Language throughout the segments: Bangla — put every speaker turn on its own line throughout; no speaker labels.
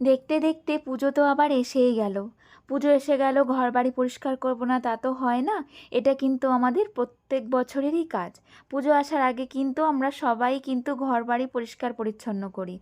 দেখতে দেখতে পুজো তো আবার এসেই গেল। পুজো এসে গেল ঘর বাড়ি পরিষ্কার করব না তা তো হয় না। এটা কিন্তু আমাদের প্রত্যেক বছরেরই কাজ। পুজো আসার আগে কিন্তু আমরা সবাই কিন্তু ঘর বাড়ি পরিষ্কার পরিচ্ছন্ন করি।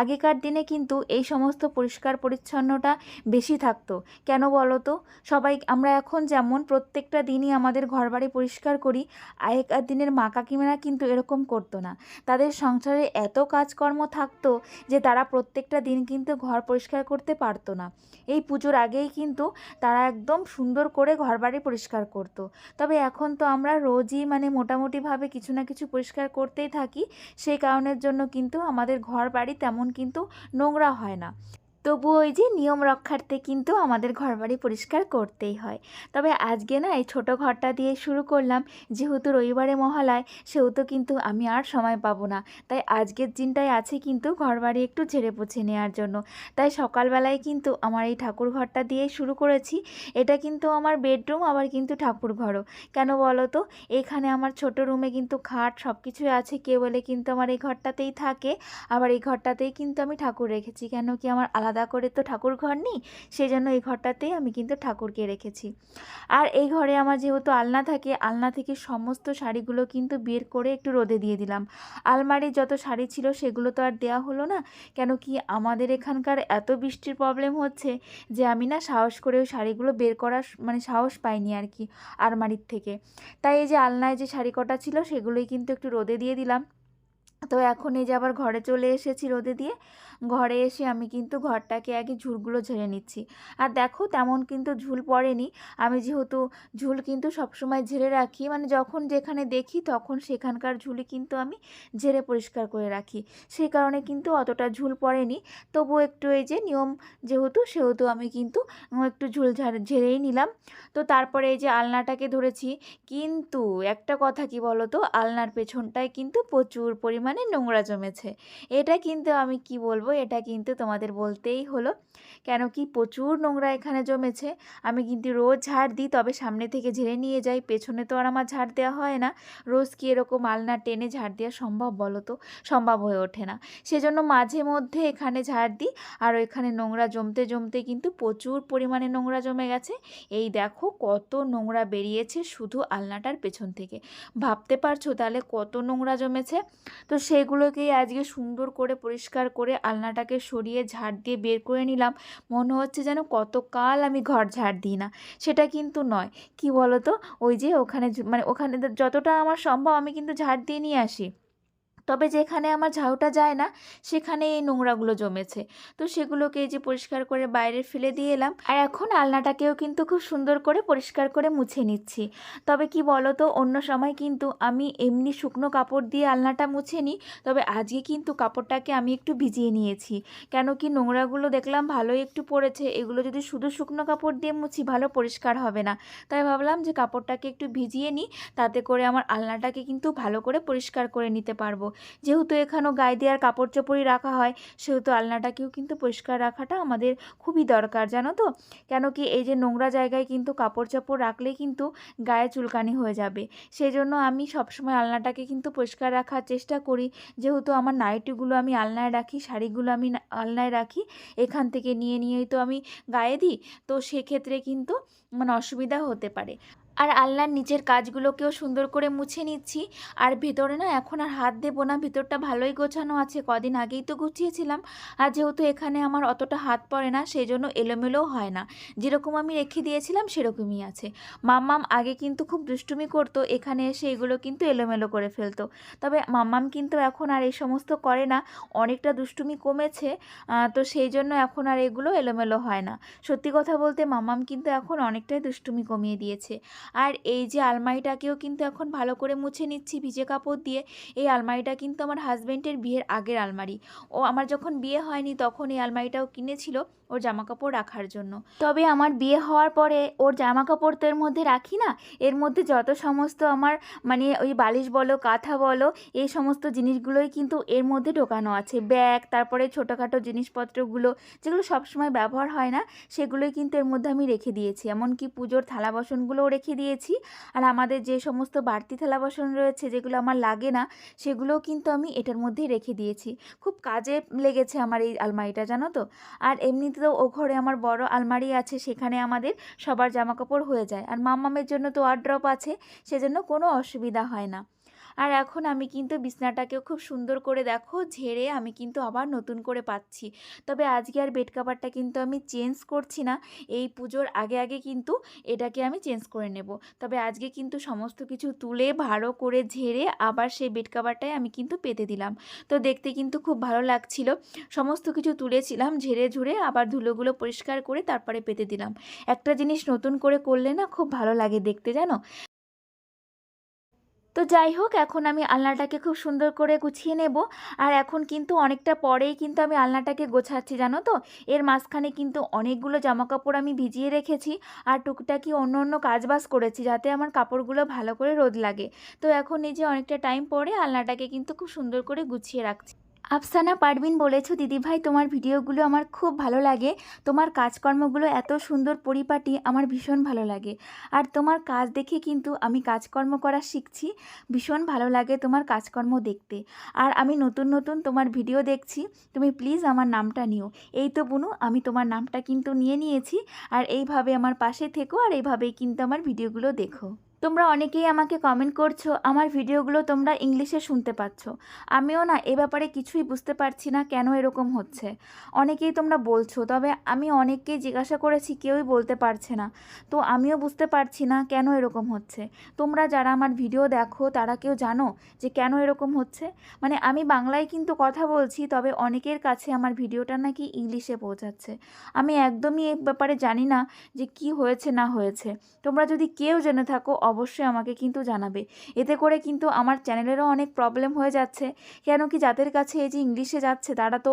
আগেকার দিনে কিন্তু এই সমস্ত পরিষ্কার পরিচ্ছন্নটা বেশি থাকতো। কেন বলো তো সবাই, আমরা এখন যেমন প্রত্যেকটা দিনই আমাদের ঘর বাড়ি পরিষ্কার করি, আগেকার দিনের মা কাকিমারা কিন্তু এরকম করতো না। তাদের সংসারে এত কাজকর্ম থাকতো যে তারা প্রত্যেকটা দিন কিন্তু ঘর পরিষ্কার করতে পারতো না। এই পুজোর আগেই কিন্তু তারা একদম সুন্দর করে ঘর বাড়ি পরিষ্কার করতো। তবে এখন তো আমরা রোজই মানে মোটামুটিভাবে কিছু না কিছু পরিষ্কার করতেই থাকি। সেই কারণের জন্য কিন্তু আমাদের ঘর বাড়ি তেমন কিন্তু নোংরা হয় না। তবু ওই যে নিয়ম রক্ষার্থে কিন্তু আমাদের ঘর বাড়ি পরিষ্কার করতেই হয়। তবে আজকে না এই ছোটো ঘরটা দিয়ে শুরু করলাম। যেহেতু রবিবারে মহালয়, সেহেতু কিন্তু আমি আর সময় পাবো না। তাই আজকের দিনটাই আছে কিন্তু ঘর বাড়ি একটু ঝেড়ে পুছে নেওয়ার জন্য। তাই সকালবেলায় কিন্তু আমার এই ঠাকুর ঘরটা দিয়েই শুরু করেছি। এটা কিন্তু আমার বেডরুম, আবার কিন্তু ঠাকুর ঘরও। কেন বলো তো? এখানে আমার ছোট রুমে কিন্তু খাট সব কিছুই আছে। কেউ বলে কিন্তু আমার এই ঘরটাতেই থাকে। আবার এই ঘরটাতেই কিন্তু আমি ঠাকুর রেখেছি। কেন কি আমার আলাদা করে তো ঠাকুর ঘর নেই সেই জন্য এই ঘরটাতেই আমি কিন্তু ঠাকুরকে রেখেছি। আর এই ঘরে আমার যেহেতু আলনা থাকে, আলনা থেকে সমস্ত শাড়িগুলো কিন্তু বের করে একটু রোদে দিয়ে দিলাম। আলমারির যত শাড়ি ছিল সেগুলো তো আর দেওয়া হলো না, কেন কি আমাদের এখানকার এত বৃষ্টির প্রবলেম হচ্ছে যে আমি না সাহস করে ওই শাড়িগুলো বের করার মানে সাহস পাইনি আর কি আলমারির থেকে। তাই এই যে আলনায় যে শাড়ি কটা ছিল সেগুলোই কিন্তু একটু রোদে দিয়ে দিলাম। তো এখন এই যে আবার ঘরে চলে এসেছি রোদে দিয়ে, ঘরে এসে আমি কিন্তু ঘরটাকে আগে ঝুলগুলো ঝেড়ে নিচ্ছি। আর দেখো তেমন কিন্তু ঝুল পড়েনি। আমি যেহেতু ঝুল কিন্তু সবসময় ঝেড়ে রাখি মানে যখন যেখানে দেখি তখন সেখানকার ঝুলি কিন্তু আমি ঝেড়ে পরিষ্কার করে রাখি। সেই কারণে কিন্তু অতটা ঝুল পড়েনি। তবু একটু এই যে নিয়ম যেহেতু, সেহেতু আমি কিন্তু একটু ঝুল ঝাড়, ঝেড়েই নিলাম। তো তারপরে এই যে আলনাটাকে ধরেছি, কিন্তু একটা কথা কি বলো তো আলনার পেছনটায় কিন্তু প্রচুর পরিমাণে নোংরা জমেছে। এটা কিন্তু আমি কি বলব? এটা কিন্তু তোমাদের বলতেই হলো। কেন কি প্রচুর নোংরা এখানে জমেছে। আমি কিন্তু রোজ ঝাড় দিই, তবে সামনে থেকে ঝেড়ে নিয়ে যাই। পেছনে তো আর আমার ঝাড় দেওয়া হয় না। রোজ কি এরকম আলনা টেনে ঝাড় দেওয়া সম্ভব বলো তো? সম্ভব হয়ে ওঠে না। সেজন্য মাঝে মধ্যে এখানে ঝাড় দিই। আর ওইখানে নোংরা জমতে জমতে কিন্তু প্রচুর পরিমাণে নোংরা জমে গেছে। এই দেখো কত নোংরা বেরিয়েছে শুধু আলনাটার পেছন থেকে। ভাবতে পারছ তাহলে কত নোংরা জমেছে? তো সেগুলোকেই আজকে সুন্দর করে পরিষ্কার করে আলনাটাকে সরিয়ে ঝাড় দিয়ে বের করে নিলাম। মনে হচ্ছে যেন কতকাল আমি ঘর ঝাড় দিই না। সেটা কিন্তু নয়। কি বলো তো ওই যে ওখানে মানে ওখানে যতটা আমার সম্ভব আমি কিন্তু ঝাড় দিয়ে নিয়ে আসি। তবে যেখানে আমার ঝাউটা যায় না, সেখানে এই নোংরাগুলো জমেছে। তো সেগুলোকে এই যে পরিষ্কার করে বাইরে ফেলে দিয়ে এলাম। আর এখন আলনাটাকেও কিন্তু খুব সুন্দর করে পরিষ্কার করে মুছে নিচ্ছি। তবে কি বলো তো অন্য সময় কিন্তু আমি এমনি শুকনো কাপড় দিয়ে আলনাটা মুছে নিই, তবে আজকে কিন্তু কাপড়টাকে আমি একটু ভিজিয়ে নিয়েছি। কেন কি নোংরাগুলো দেখলাম ভালোই একটু পড়েছে, এগুলো যদি শুধু শুকনো কাপড় দিয়ে মুছি ভালো পরিষ্কার হবে না। তাই ভাবলাম যে কাপড়টাকে একটু ভিজিয়ে নিই, তাতে করে আমার আলনাটাকে কিন্তু ভালো করে পরিষ্কার করে নিতে পারব। যেহেতু এখানেও গায়ে দেওয়ার কাপড় চোপড়ই রাখা হয়, সেহেতু আলনাটাকেও কিন্তু পরিষ্কার রাখাটা আমাদের খুবই দরকার, জানো তো? কেন কি এই যে নোংরা জায়গায় কিন্তু কাপড় চোপড় রাখলে কিন্তু গায়ে চুলকানি হয়ে যাবে। সেই জন্য আমি সবসময় আলনাটাকে কিন্তু পরিষ্কার রাখার চেষ্টা করি। যেহেতু আমার নাইটিগুলো আমি আলনায় রাখি, শাড়িগুলো আমি আলনায় রাখি, এখান থেকে নিয়ে নিয়েই তো আমি গায়ে দিই, তো সেক্ষেত্রে কিন্তু মানে অসুবিধা হতে পারে। আর আলনার নিচের কাজগুলোকেও সুন্দর করে মুছে নিচ্ছি। আর ভেতরে না এখন আর হাত দেবো না, ভেতরটা ভালোই গোছানো আছে। কদিন আগেই তো গুছিয়েছিলাম। আর যেহেতু এখানে আমার অতটা হাত পড়ে না সেই জন্য এলোমেলোও হয় না। যেরকম আমি রেখে দিয়েছিলাম, সেরকমই আছে। মাম্মাম আগে কিন্তু খুব দুষ্টুমি করতো, এখানে এসে এগুলো কিন্তু এলোমেলো করে ফেলতো। তবে মাম্মাম কিন্তু এখন আর এই সমস্ত করে না, অনেকটা দুষ্টুমি কমেছে তো সেই জন্য এখন আর এগুলো এলোমেলো হয় না। সত্যি কথা বলতে মাম্মাম কিন্তু এখন অনেকটাই দুষ্টুমি কমিয়ে দিয়েছে। আর এই যে আলমারিটাকেও কিন্তু এখন ভালো করে মুছে নিচ্ছি ভিজে কাপড় দিয়ে। এই আলমারিটা কিন্তু আমার হাজব্যান্ডের বিয়ের আগের আলমারি। ও আমার যখন বিয়ে হয়নি তখন এই আলমারিটাও কিনেছিল। ওর জামা কাপড় রাখার জন্য। তবে আমার বিয়ে হওয়ার পরে ওর জামা কাপড় তো এর মধ্যে রাখি না। এর মধ্যে যত সমস্ত আমার মানে ওই বালিশ বলো, কাঁথা বলো, এই সমস্ত জিনিসগুলোই কিন্তু এর মধ্যে ঢোকানো আছে। ব্যাগ, তারপরে ছোটোখাটো জিনিসপত্রগুলো, যেগুলো সবসময় ব্যবহার হয় না, সেগুলোই কিন্তু এর মধ্যে আমি রেখে দিয়েছি। এমনকি পুজোর থালা বাসনগুলোও রেখে দিয়েছি। আর আমাদের যে সমস্ত বাড়তি থালা বাসন রয়েছে, যেগুলো আমার লাগে না, সেগুলোও কিন্তু আমি এটার মধ্যেই রেখে দিয়েছি। খুব কাজে লেগেছে আমার এই আলমারিটা, জানো তো? আর এমনিতেও ও ঘরে আমার বড় আলমারি আছে, সেখানে আমাদের সবার জামাকাপড় হয়ে যায়। আর মাম্মামের জন্য তো ওয়ার্ড্রপ আছে, সেজন্য কোনো অসুবিধা হয় না। আর এখন আমি কিন্তু বিছনাটাকেও খুব সুন্দর করে দেখো, ঝেড়ে আমি কিন্তু আবার নতুন করে পাচ্ছি। তবে আজকে আর বেড কাভারটা কিন্তু আমি চেঞ্জ করছি না, এই পুজোর আগে আগে কিন্তু এটাকে আমি চেঞ্জ করে নেব। তবে আজকে কিন্তু সমস্ত কিছু তুলে, ভালো করে ঝেড়ে আবার সেই বেড কাভারটাই আমি কিন্তু পেতে দিলাম। তো দেখতে কিন্তু খুব ভালো লাগছিল। সমস্ত কিছু তুলেছিলাম, ঝেড়ে ঝুড়ে আবার ধুলোগুলো পরিষ্কার করে তারপরে পেতে দিলাম। একটা জিনিস নতুন করে করলে না খুব ভালো লাগে দেখতে, জানো? তো যাই হোক, এখন আমি আলনাটাকে খুব সুন্দর করে গুছিয়ে নেব। আর এখন কিন্তু অনেকটা পরেই কিন্তু আমি আলনাটাকে গোছাচ্ছি, জানো তো? এর মাঝখানে কিন্তু অনেকগুলো জামাকাপড় আমি ভিজিয়ে রেখেছি আর টুকটাকি অন্য অন্য কাজবাজ করেছি যাতে আমার কাপড়গুলো ভালো করে রোদ লাগে। তো এখন এই যে অনেকটা টাইম পরে আলনাটাকে কিন্তু খুব সুন্দর করে গুছিয়ে রাখছি। আফসানা পারবিন বলেছ দিদিভাই তোমার ভিডিওগুলো আমার খুব ভালো লাগে। তোমার কাজকর্মগুলো এত সুন্দর পরিপাটি, আমার ভীষণ ভালো লাগে। আর তোমার কাজ দেখে কিন্তু আমি কাজকর্ম করা শিখছি। ভীষণ ভালো লাগে তোমার কাজকর্ম দেখতে। আর আমি নতুন নতুন তোমার ভিডিও দেখছি। তুমি প্লিজ আমার নামটা নিও। এই তো বুনু, আমি তোমার নামটা কিন্তু নিয়ে নিয়েছি। আর এইভাবে আমার পাশে থেকো আর এইভাবেই কিন্তু আমার ভিডিওগুলো দেখো। তোমরা অনেকেই আমাকে কমেন্ট করছ, আমার ভিডিওগুলো তোমরা ইংলিশে শুনতে পাচ্ছ। আমিও না এ ব্যাপারে কিছুই বুঝতে পারছি না কেন এরকম হচ্ছে। অনেকেই তোমরা বলছো, তবে আমি অনেককেই জিজ্ঞাসা করেছি, কেউই বলতে পারছে না। তো আমিও বুঝতে পারছি না কেন এরকম হচ্ছে। তোমরা যারা আমার ভিডিও দেখো, তারা কেউ জানো যে কেন এরকম হচ্ছে? মানে আমি বাংলায় কিন্তু কথা বলছি, তবে অনেকের কাছে আমার ভিডিওটা নাকি ইংলিশে পৌঁছাচ্ছে। আমি একদমই এ ব্যাপারে জানি না যে কি হয়েছে, না হয়েছে। তোমরা যদি কেউ জেনে থাকো অবশ্যই আমাকে কিন্তু জানাবে। এতে করে কিন্তু আমার চ্যানেলেরও অনেক প্রবলেম হয়ে যাচ্ছে। কেন কি যাদের কাছে এই যে ইংলিশে যাচ্ছে, তারা তো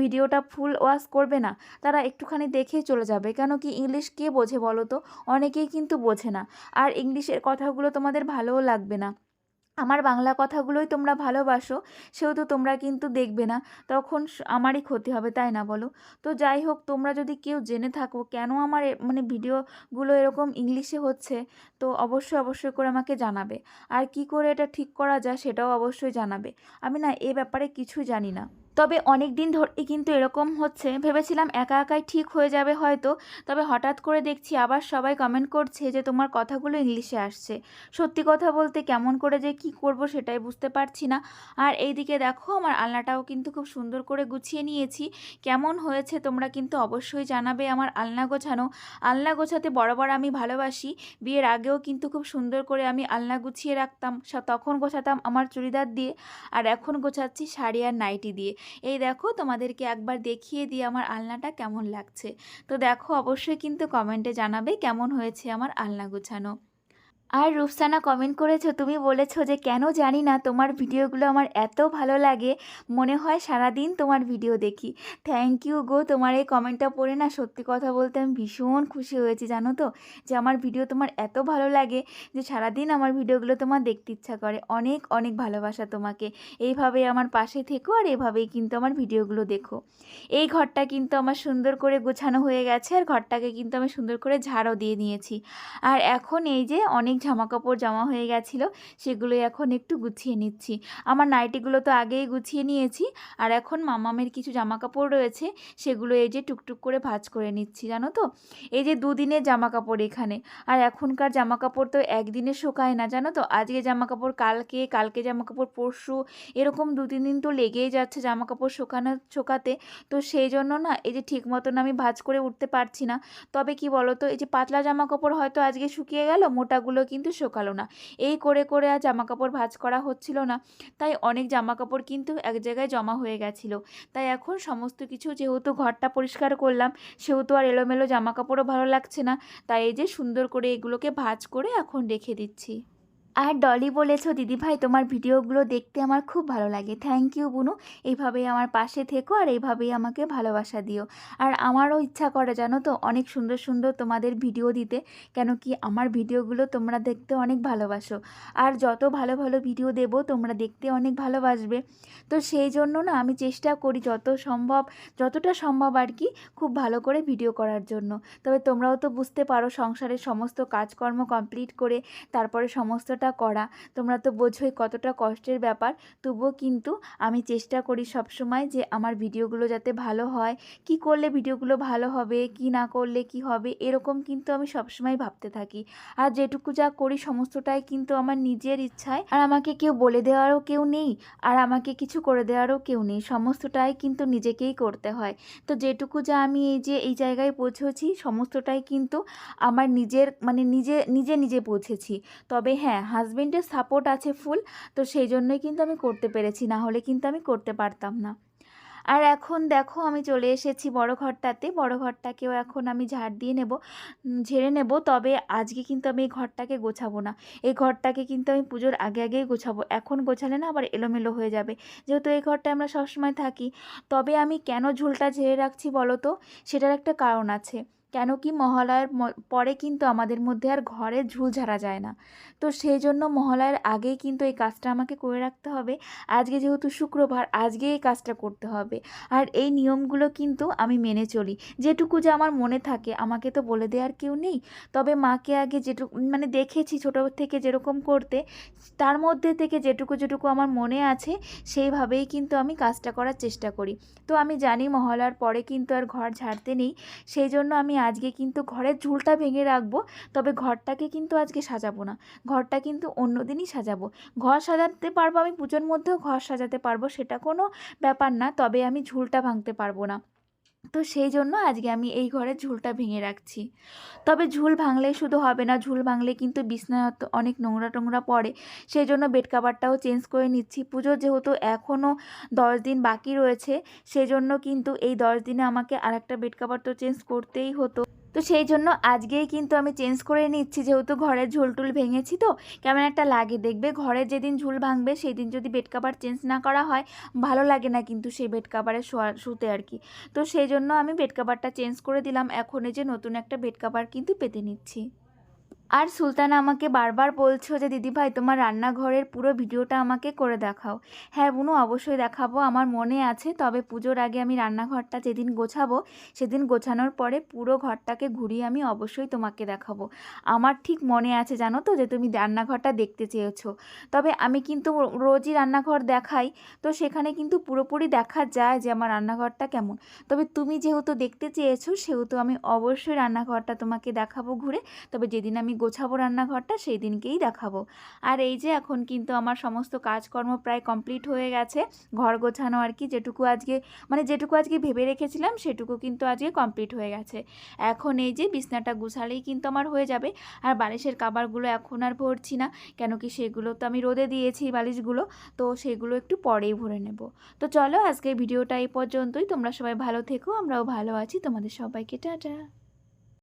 ভিডিওটা ফুল ওয়াশ করবে না। তারা একটুখানি দেখেই চলে যাবে। কেন কি ইংলিশ কে বোঝে বলো তো? অনেকেই কিন্তু বোঝে না। আর ইংলিশের কথাগুলো তোমাদের ভালোও লাগবে না। আমার বাংলা কথাগুলোই তোমরা ভালোবাসো, সেহেতু তোমরা কিন্তু দেখবে না, তখন আমারই ক্ষতি হবে, তাই না বলো? তো যাই হোক, তোমরা যদি কেউ জেনে থাকো কেন আমার মানে ভিডিওগুলো এরকম ইংলিশে হচ্ছে, তো অবশ্যই অবশ্যই করে আমাকে জানাবে। আর কি করে এটা ঠিক করা যায়, সেটাও অবশ্যই জানাবে। আমি না, এ ব্যাপারে কিছু জানি না। তবে অনেক দিন ধরে কিন্তু এরকম হচ্ছে। ভেবেছিলাম একা একাই ঠিক হয়ে যাবে হয়তো। তবে হঠাৎ করে দেখছি আবার সবাই কমেন্ট করছে যে তোমার কথাগুলো ইংলিশে আসছে। সত্যি কথা বলতে কেমন করে যে কি করব সেটাই বুঝতে পারছি না। আর এইদিকে দেখো আমার আলনাটাও কিন্তু খুব সুন্দর করে গুছিয়ে নিয়েছি। কেমন হয়েছে তোমরা কিন্তু অবশ্যই জানাবে আমার আলনা গোছানো। আলনা গোছাতে বরাবর আমি ভালোবাসি। বিয়ের আগেও কিন্তু খুব সুন্দর করে আমি আলনা গুছিয়ে রাখতাম। তখন গোছাতাম আমার চুড়িদার দিয়ে। আর এখন গোছাচ্ছি শাড়ি আর নাইটি দিয়ে। এই দেখো তোমাদেরকে একবার দেখিয়ে দিয়ে আমার আলনাটা কেমন লাগছে। তো দেখো অবশ্যই কিন্তু কমেন্টে জানাবে কেমন হয়েছে আমার আলনা গোছানো। আর রূপসানা কমেন্ট করেছ, তুমি বলেছ যে কেন জানি না তোমার ভিডিওগুলো আমার এত ভালো লাগে। মনে হয় সারাদিন তোমার ভিডিও দেখি। থ্যাংক ইউ গো, তোমার এই কমেন্টটা পড়ে না সত্যি কথা বলতে আমি ভীষণ খুশি হয়েছি, জানো তো? যে আমার ভিডিও তোমার এত ভালো লাগে যে সারাদিন আমার ভিডিওগুলো তোমার দেখতে ইচ্ছা করে। অনেক অনেক ভালোবাসা তোমাকে। এইভাবেই আমার পাশে থেকো আর এভাবেই কিন্তু আমার ভিডিওগুলো দেখো। এই ঘরটা কিন্তু আমার সুন্দর করে গোছানো হয়ে গেছে আর ঘরটাকে কিন্তু আমি সুন্দর করে ঝাড়ও দিয়ে নিয়েছি। আর এখন এই যে অনেক জামা কাপড় জামা হয়ে গেছিল, সেগুলোই এখন একটু গুছিয়ে নিচ্ছি। আমার নাইটিগুলো তো আগেই গুছিয়ে নিয়েছি, আর এখন মামামের কিছু জামা কাপড় রয়েছে, সেগুলো এই যে টুকটুক করে ভাঁজ করে নিচ্ছি, জানো তো? এই যে দুদিনের জামা কাপড় এখানে, আর এখনকার জামা কাপড় তো একদিনে শোকায় না, জানো তো? আজকে জামা কাপড় কালকে কালকে জামা কাপড় পরশু, এরকম দু তিন দিন তো লেগেই যাচ্ছে জামা কাপড় শোকানো, শোকাতে। তো সেই জন্য না, এই যে ঠিক মতন আমি ভাঁজ করে উঠতে পারছি না। তবে কি বলো তো এই যে পাতলা জামা কাপড় হয়তো আজকে শুকিয়ে গেল, মোটাগুলো কিন্তু শোকালো না। এই করে করে আর জামা কাপড় ভাজ করা হচ্ছিল না। তাই অনেক জামা কাপড় কিন্তু এক জায়গায় জমা হয়ে গেছিল। তাই এখন সমস্ত কিছু যেহেতু ঘরটা পরিষ্কার করলাম, সেহেতু আর এলোমেলো জামা কাপড়ও ভালো লাগছে না। তাই এই যে সুন্দর করে এগুলোকে ভাজ করে এখন রেখে দিচ্ছি। আর ডলি বলেছ, দিদিভাই, তোমার ভিডিওগুলো দেখতে আমার খুব ভালো লাগে। থ্যাংক ইউ বুনু। এইভাবেই আমার পাশে থেকো আর এইভাবেই আমাকে ভালোবাসা দিও। আর আমারও ইচ্ছা করে, জানো তো, অনেক সুন্দর সুন্দর তোমাদের ভিডিও দিতে। কেন কি আমার ভিডিওগুলো তোমরা দেখতে অনেক ভালোবাসো। আর যত ভালো ভালো ভিডিও দেব, তোমরা দেখতে অনেক ভালোবাসবে। তো সেই জন্য না, আমি চেষ্টা করি যত সম্ভব, যতটা সম্ভব আর কি, খুব ভালো করে ভিডিও করার জন্য। তবে তোমরাও তো বুঝতে পারো, সংসারের সমস্ত কাজকর্ম কমপ্লিট করে, তারপরে সমস্তটা করা। তোমরা তো বোঝোই কতটা কষ্টের ব্যাপার। তবুও কিন্তু আমি চেষ্টা করি সবসময় যে আমার ভিডিওগুলো যাতে ভালো হয়। কি করলে ভিডিওগুলো ভালো হবে, কি না করলে কি হবে, এরকম কিন্তু আমি সবসময় ভাবতে থাকি। আর যেটুকু যা করি সমস্তটাই কিন্তু আমার নিজের ইচ্ছায়। আর আমাকে কেউ বলে দেওয়ারও কেউ নেই। আর আমাকে কিছু করে দেওয়ারও কেউ নেই। সমস্তটাই কিন্তু নিজেকেই করতে হয়। তো যেটুকু যা আমি এই যে, এই জায়গায় পৌঁছেছি, সমস্তটাই কিন্তু আমার নিজের মানে নিজে নিজে নিজে পৌঁছেছি। তবে হ্যাঁ হাজবেন্ডের সাপোর্ট আছে ফুল, তো সেই জন্যই কিন্তু আমি করতে পেরেছি, না হলে কিন্তু আমি করতে পারতাম না। আর এখন দেখো, আমি চলে এসেছি বড় ঘরটাতে, বড় ঘরটাকেও এখন আমি ঝাড় দিয়ে নেব ঝেড়ে নেব, তবে আজকে কিন্তু আমি এই ঘরটাকে গোছাবো না। এই ঘরটাকে কিন্তু আমি পুজোর আগে আগেই গোছাবো, এখন গোছালে না আবার এলোমেলো হয়ে যাবে। যেহেতু এই ঘরটা আমরা সবসময় থাকি, তবে আমি কেন ঝুলটা ঝেড়ে রাখছি বলো তো? সেটার একটা কারণ আছে। কেন কি মহালয়ার পরে কিন্তু আমাদের মধ্যে আর ঘরে ঝুল ঝাড়া যায় না। তো সেই জন্য মহালয়ার আগেই কিন্তু এই কাজটা আমাকে করে রাখতে হবে। আজকে যেহেতু শুক্রবার আজকে এই কাজটা করতে হবে। আর এই নিয়মগুলো কিন্তু আমি মেনে চলি। যেটুকু যে আমার মনে থাকে, আমাকে তো বলে দেওয়ার কেউ নেই। তবে মাকে আগে যেটুকু মানে দেখেছি ছোটো থেকে যেরকম করতে, তার মধ্যে থেকে যেটুকু যেটুকু আমার মনে আছে, সেইভাবেই কিন্তু আমি কাজটা করার চেষ্টা করি। তো আমি জানি মহালয়ার পরে কিন্তু আর ঘর ঝাড়তে নেই। সেই জন্য আমি আজকে কিন্তু ঘরের ঝুলটা ভেঙে রাখব, তবে ঘরটাকে কিন্তু আজকে সাজাবো না। ঘরটা কিন্তু অন্য দিনই সাজাবো। ঘর সাজাতে পারব আমি, পুজোর মধ্যেও ঘর সাজাতে পারব, সেটা কোনো ব্যাপার না, তবে আমি ঝুলটা ভাঙতে পারব না। তো সেই জন্য আজকে আমি এই ঘরের ঝুলটা ভেঙে রাখছি। তবে ঝুল ভাঙলে শুধু হবে না, ঝুল ভাঙলে কিন্তু বিছনা অনেক নোংরা টোংরা পড়ে। সেই জন্য বেড কাভারটাও চেঞ্জ করে নিচ্ছি। পুজো যেহেতু এখনও দশ দিন বাকি রয়েছে, সেই জন্য কিন্তু এই দশ দিনে আমাকে আরেকটা বেড কাভার তো চেঞ্জ করতেই হতো। তো সেই জন্য আজকেই কিন্তু আমি চেঞ্জ করে নিচ্ছি, যেহেতু ঘরের ঝুল টুল ভেঙেছি তো। কেমন একটা লাগে দেখবে, ঘরে যেদিন ঝুল ভাঙবে সেই দিন যদি বেড কাভার চেঞ্জ না করা হয়, ভালো লাগে না কিন্তু সেই বেড কাভারে শোয়া, শুতে আর কি। তো সেই জন্য আমি বেড কাভারটা চেঞ্জ করে দিলাম, এখন এই যে নতুন একটা বেড কাভার কিন্তু পেতে নিচ্ছি। আর সুলতানা আমাকে বারবার বলছো যে দিদিভাই তোমার রান্নাঘরের পুরো ভিডিওটা আমাকে করে দেখাও। হ্যাঁ বুনু, অবশ্যই দেখাবো। আমার মনে আছে, তবে পুজোর আগে আমি রান্নাঘরটা যেদিন গোছাবো, সেদিন গোছানোর পরে পুরো ঘরটাকে ঘুরিয়ে আমি অবশ্যই তোমাকে দেখাবো। আমার ঠিক মনে আছে, জানো তো, যে তুমি রান্নাঘরটা দেখতে চেয়েছো। তবে আমি কিন্তু রোজই রান্নাঘর দেখাই, তো সেখানে কিন্তু পুরোপুরি দেখা যায় যে, আমার রান্নাঘরটা কেমন। তবে তুমি যেহেতু দেখতে চেয়েছো, সেহেতু আমি অবশ্যই রান্নাঘরটা তোমাকে দেখাবো ঘুরে। তবে যেদিন আমি গোছাবো রান্নাঘরটা সেই দিনকেই দেখাবো। আর এই যে এখন কিন্তু আমার সমস্ত কাজকর্ম প্রায় কমপ্লিট হয়ে গেছে। ঘর গোছানো আর কি যেটুকু আজকে মানে যেটুকু আজকে ভেবে রেখেছিলাম সেটুকু কিন্তু আজকে কমপ্লিট হয়ে গেছে। এখন এই যে বিছনাটা গুছালেই কিন্তু আমার হয়ে যাবে। আর বালিশের কাবারগুলো এখন আর ভরছি না, কেন কি সেগুলো তো আমি রোদে দিয়েছি বালিশগুলো, তো সেগুলো একটু পরেই ভরে নেব। তো চলো আজকে ভিডিওটা এই পর্যন্তই, তোমরা সবাই ভালো থেকো, আমরাও ভালো আছি, তোমাদের সবাইকে, টাটা।